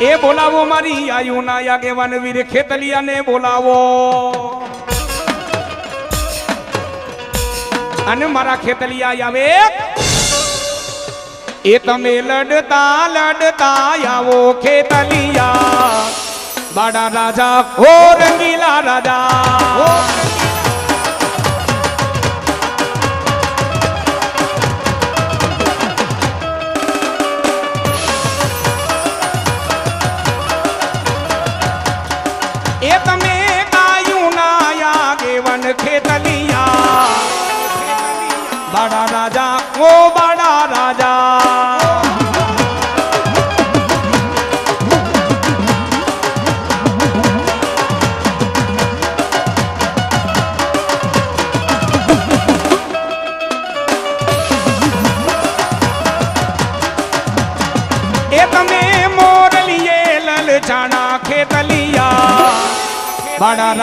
એ બોલાવો મારી આયુના યાગેવાન વીર ખેતલિયાને બોલાવો. અને મારા ખેતલિયા આવે. એ તમે લડતા લડતા આવો ખેતલિયા. બાડા રાજા હો રંગીલા રાજા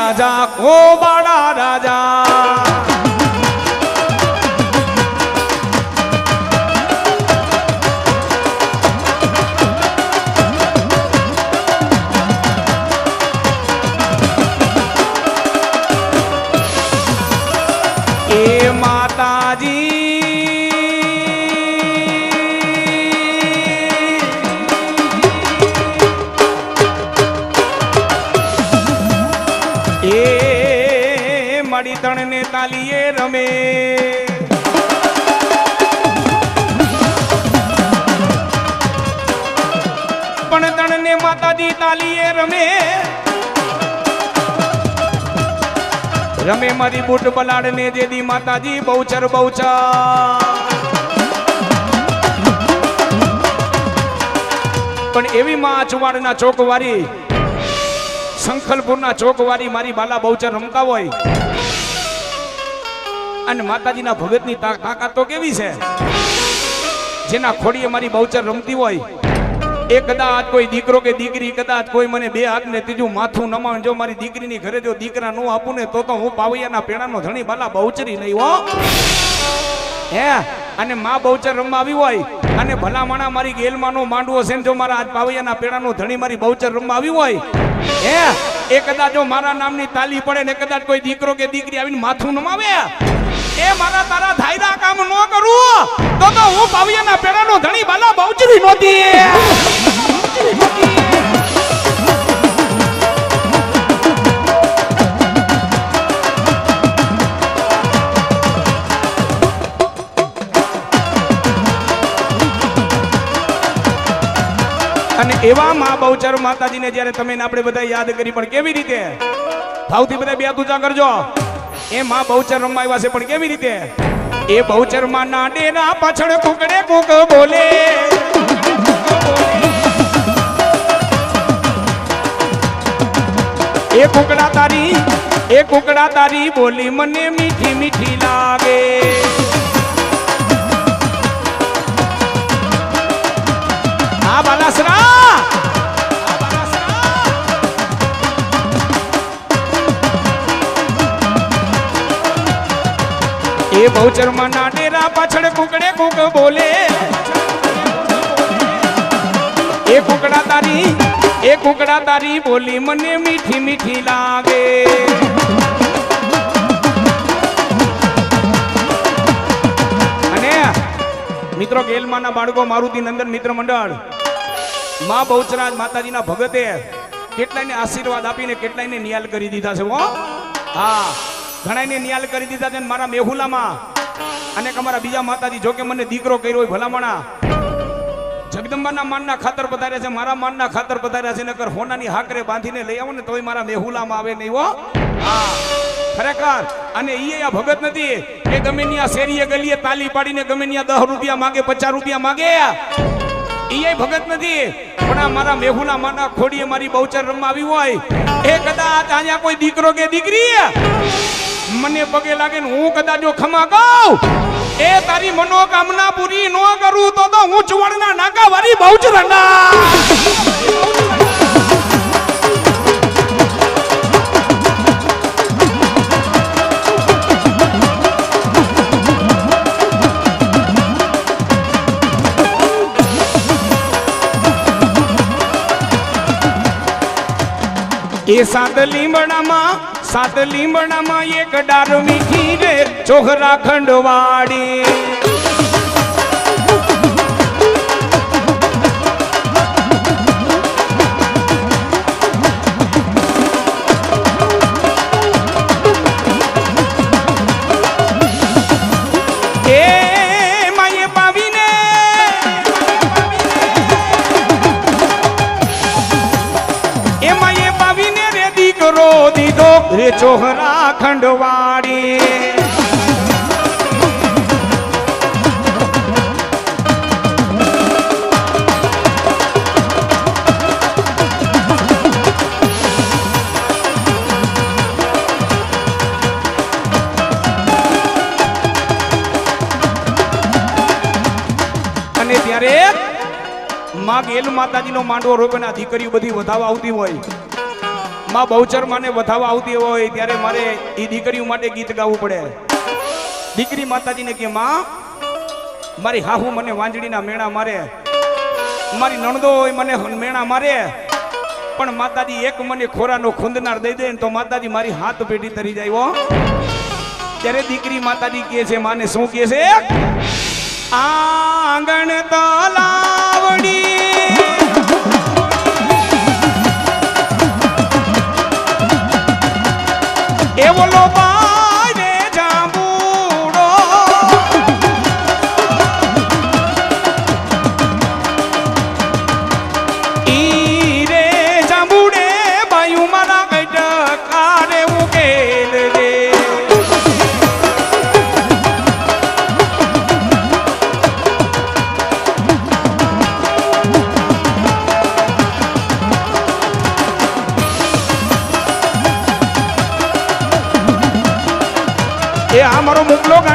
બાડા રાજા ઓ તણને તાલીએ રમે. પણ તણને માતાજી તાલીએ રમે. રમે મારી બુટ બલાડને દેદી માતાજી બહુચર બહુચર. પણ એવી માં ચુવાડના ચોકવારી સંખલપુરના ચોકવારી મારી બાલા બહુચર રમતા હોય. અને માતાજીના ભગતની તાકાત તો કેવી છે? જેના ખોડીએ મારી બહુચર રમતી હોય, એ કદાચ કોઈ દીકરો કે દીકરી, કદાચ કોઈ મને બે હાથ ને ત્રીજું માથું નમાવે જો મારી દીકરીની ઘરે જો દીકરા ન આપું ને, તો તો હું પાવૈયાના પેણાનો ધણી બાલા બહુચરી નહીં હો. હે? અને મા બહુચર રમવા આવી હોય, અને ભલામણા મારી ગેલમાંનો માંડવો છે જો મારા આજ પાવૈયાના પેડાનો ધણી મારી બહુચર રમવા આવી હોય, હે? એ કદાચ જો મારા નામની તાલી પડે ને, કદાચ કોઈ દીકરો કે દીકરી આવીને માથું નમાવે એ મારા તારા ધાયરા કામ ન કરું, તો તો હું પાવૈયાના પેડાનો ધણી બાલા બહુચરી નહોતી અને એવા મા બહુચર માતાજીને જ્યારે તમે આપણે બધા યાદ કરી, પણ કેવી રીતે? ભાવથી બધા બે તુજા કરજો. એ માં બહુચર રમવા છે, પણ કેવી રીતે? એ બહુચરમાં ના ડેરા પાછળ કુકડે કુક બોલે. એ કુકડા તારી, એ કુકડા તારી બોલી મને મીઠી મીઠી લાગે. એ બહુચરમાં ના ડેરા પાછળ કુકડે કુક બોલે. એ કુકડા તારી, એ કુકડા તારી બોલી મને મીઠી મીઠી લાગે. અને મિત્રો ગેલમાના બાળકો મારુતિ નંદન મિત્ર મંડળ મા બહુચરાજ માતાજીના ભગતે કેટલાયને આશીર્વાદ આપીને કેટલાયને નિયાલ કરી દીધા છે હો. હા. ઘણાયને નિયાલ કરી દીધા છે મારા મેહુલામાં. અને અમારા બીજા માતાજી, જોકે મને દીકરો કર્યો હોય ભલામણા. જગદંબાના માનના ખાતર પધાર્યા છે, મારા માનના ખાતર પધાર્યા છે, નકર હોનાની હાકરે બાંધીને લઈ આવો ને તોય મારા મેહુલામાં આવે નહીં હો. ખરેખર. અને ઈ આ ભગત નથી. કે ગમે ત્યાં શેરીએ ગલીએ તાલી પાડીને ગમે ત્યાં દસ રૂપિયા માગે, પચાસ રૂપિયા માગે. ઈએ ભગત નથી. પણ આ મારા મેહુલા માના ખોડીએ મારી બહુચર રમવા આવી હોય. એ કદાચ અહીંયા કોઈ દીકરો કે દીકરી? મને પગે લાગે ને હું કદાચ જો ખમા કહું. એ તારી મનોકામના પૂરી ન કરું તો તો હું ચુવડના નાકા વાળી રંગા. એ સાત લીમડામાં સાત લીમડામાં એક ડાર મીઠી રે ચોખરા ખંડવાડી. રે ચોહરા ખંડવાડી અને ત્યારે માં ગેલ માતાજીનો માંડવો રોપેના દીકરીઓ બધી વધાવા આવતી હોય. માં બહુચર માને વધાવા આવતી હોય ત્યારે મારે એ દીકરીઓ માટે ગીત ગાવું પડે. દીકરી માતાજીને કે, માં, મારી હાહુ મને વાંજળીના મેણા મારે. મારી નણદો હોય મને મેણા મારે. પણ માતાજી એક મને ખોરાનો ખૂંદનાર દઈ દે ને તો માતાજી મારી હાથ પેઢી તરી જાય ત્યારે દીકરી માતાજી કહે છે, માને શું કહે છે? આંગણ તલાવડી મારો મોકલો ગાંડો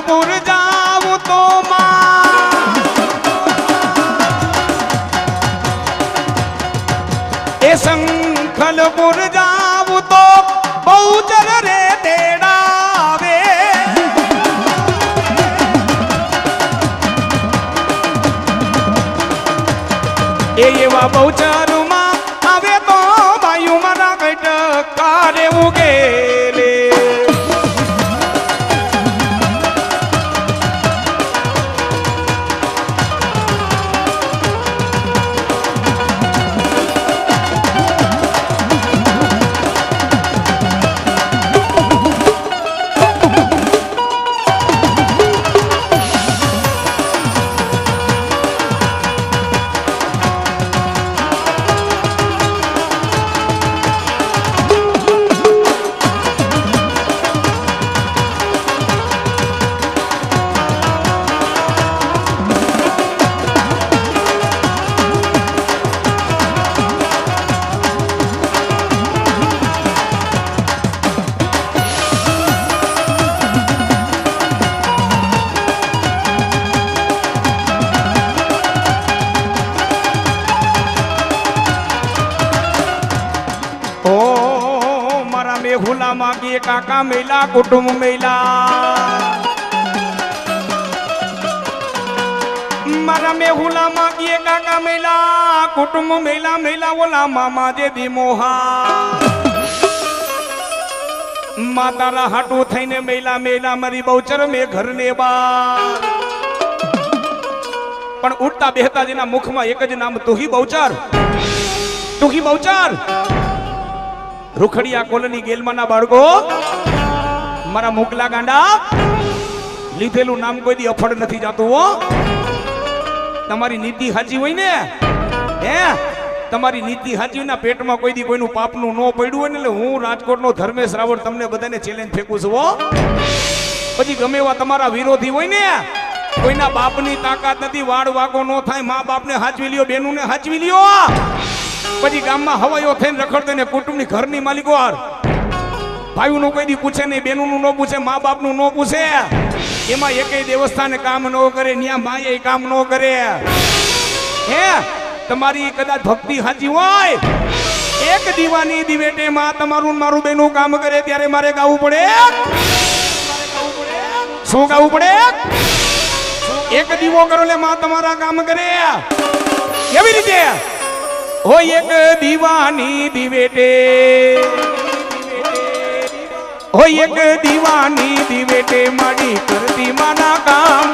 શંખલપુર જાવું તો માં. એ શંખલપુર જાવું તો બહુ ચર રે તેડાવે. એ એવા ઓ, મારા મેહુલા માગીએ કાકા મેલા, કુટુંબ મેલા. મારા મેહુલા માગીએ કાકા મેલા, કુટુંબ મેલા મેલા, ઓલા મામા જે મોહા. માતારા હાટું થઈને મેલા મેલા, મારી બહુચર મે ઘર લેવા. પણ ઉઠતા બેહતા જેના મુખમાં એક જ નામ, તુહી બહુચર. તુહી બહુચર. રૂખડિયા કોલની ગેલમાના બાળકો, મારા મોકલા ગાંડા, લીધેલું નામ કોઈ દી અફડ નથી જાતું, હો. તમારી નીતિ હાજી હોય ને? હે? તમારી નીતિ સાચી ના પેટમાં કોઈ દી કોઈનું પાપનું ન પડ્યું હોય ને, એટલે હું રાજકોટનો ધર્મેશ રાવળ તમને બધાને ચેલેન્જ ફેંકું છું, હો. પછી ગમે એવા તમારા વિરોધી હોય ને, કોઈના બાપની તાકાત નથી વાડ વાગો ન થાય, મા બાપને હાચવી લ્યો, બેનુંને હાચવી લ્યો. પછી ગામમાં હવાયો થઈને રખડતે ને કુટુંબની ઘરની માલિકો હાર. ભાઈઓનું કોઈ દી પૂછે નહીં બેનનું ન પૂછે મા બાપનું ન પૂછે. એમાં એકેય દેવસ્થાને કામ ન કરે, ન્યા માએ કામ ન કરે. હે, તમારી કદાચ ભક્તિ સાચી હોય. એક દીવાની દિવેટે માં તમારું મારું બેનું કામ કરે ત્યારે મારે ગાવું પડે. શું ગાવું પડે? એક દીવો કરો લે માં તમારા કામ કરે. કેવી રીતે? હોય એક દીવાની દિવેટે. હોય એક દીવાની દિવેટે માડી કરતી માના કામ.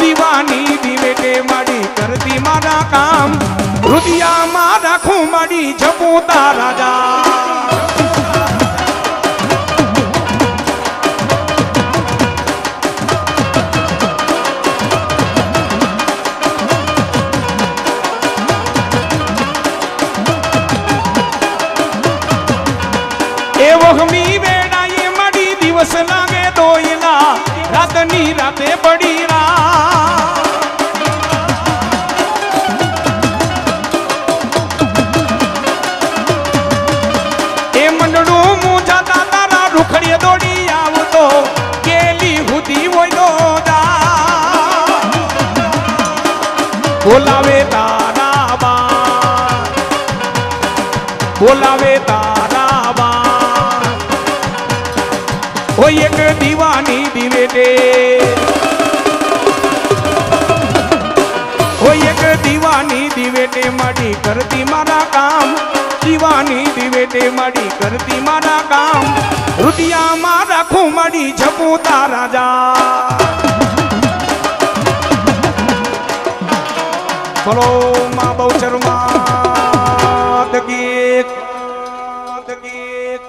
દીવાની દિવેટે માડી કરતી મારા કામ. રુદિયામાં રાખું માડી જપું તારા દિવસ લાગે દોયલા રાતની રાતે પડી હોય એક દીવાની દિવેટે માડી કરતી મારા કામ. દીવાની દિવેટે માડી કરતી મારા કામ. રૂટિયામાં રાખું માડી જપું તારા જા. બોલો માં બહુ માં